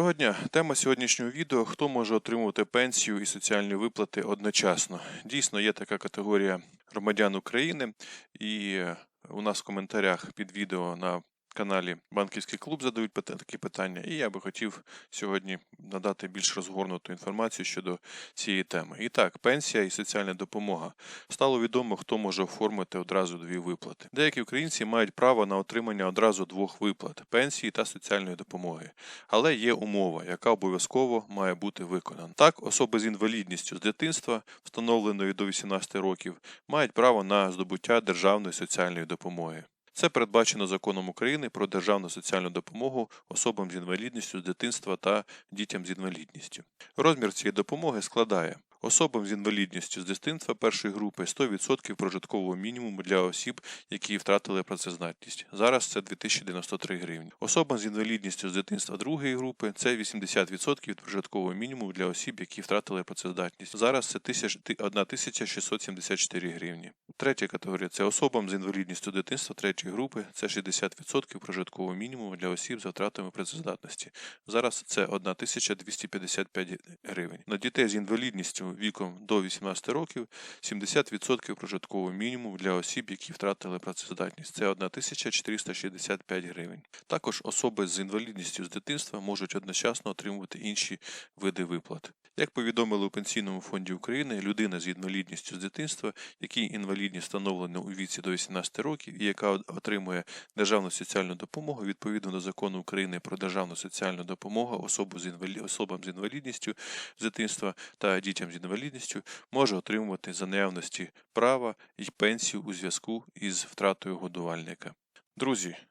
Доброго дня. Тема сьогоднішнього відео: хто може отримувати пенсію і соціальні виплати одночасно. Дійсно, є така категорія громадян України, і у нас в коментарях під відео на каналі Банківський клуб задають такі питання, і я би хотів сьогодні надати більш розгорнуту інформацію щодо цієї теми. І так, пенсія і соціальна допомога. Стало відомо, хто може оформити одразу дві виплати. Деякі українці мають право на отримання одразу двох виплат пенсії та соціальної допомоги. Але є умова, яка обов'язково має бути виконана. Так, особи з інвалідністю з дитинства, встановленої до 18 років, мають право на здобуття державної соціальної допомоги. Це передбачено законом України про державну соціальну допомогу особам з інвалідністю з дитинства та дітям з інвалідністю. Розмір цієї допомоги складає особам з інвалідністю з дитинства першої групи 100% прожиткового мінімуму для осіб, які втратили працездатність. Зараз це 2093 гривні. Особам з інвалідністю з дитинства другої групи це 80% від прожиткового мінімуму для осіб, які втратили працездатність. Зараз це 1674 гривні. Третя категорія це особам з інвалідністю дитинства третьої групи це 60% прожиткового мінімуму для осіб за втратами працездатності. Зараз це 1255 гривень. На дітей з інвалідністю віком до 18 років 70% прожиткового мінімуму для осіб, які втратили працездатність. Це 1465 гривень. Також особи з інвалідністю з дитинства можуть одночасно отримувати інші види виплат. Як повідомили у Пенсійному фонді України, людина з інвалідністю з дитинства, якій інвалідність встановлена у віці до 18 років і яка отримує державну соціальну допомогу відповідно до закону України про державну соціальну допомогу з інвалі... особам з інвалідністю з дитинства та дітям з інвалідністю, може отримувати за наявності права і пенсію у зв'язку із втратою годувальника. Друзі,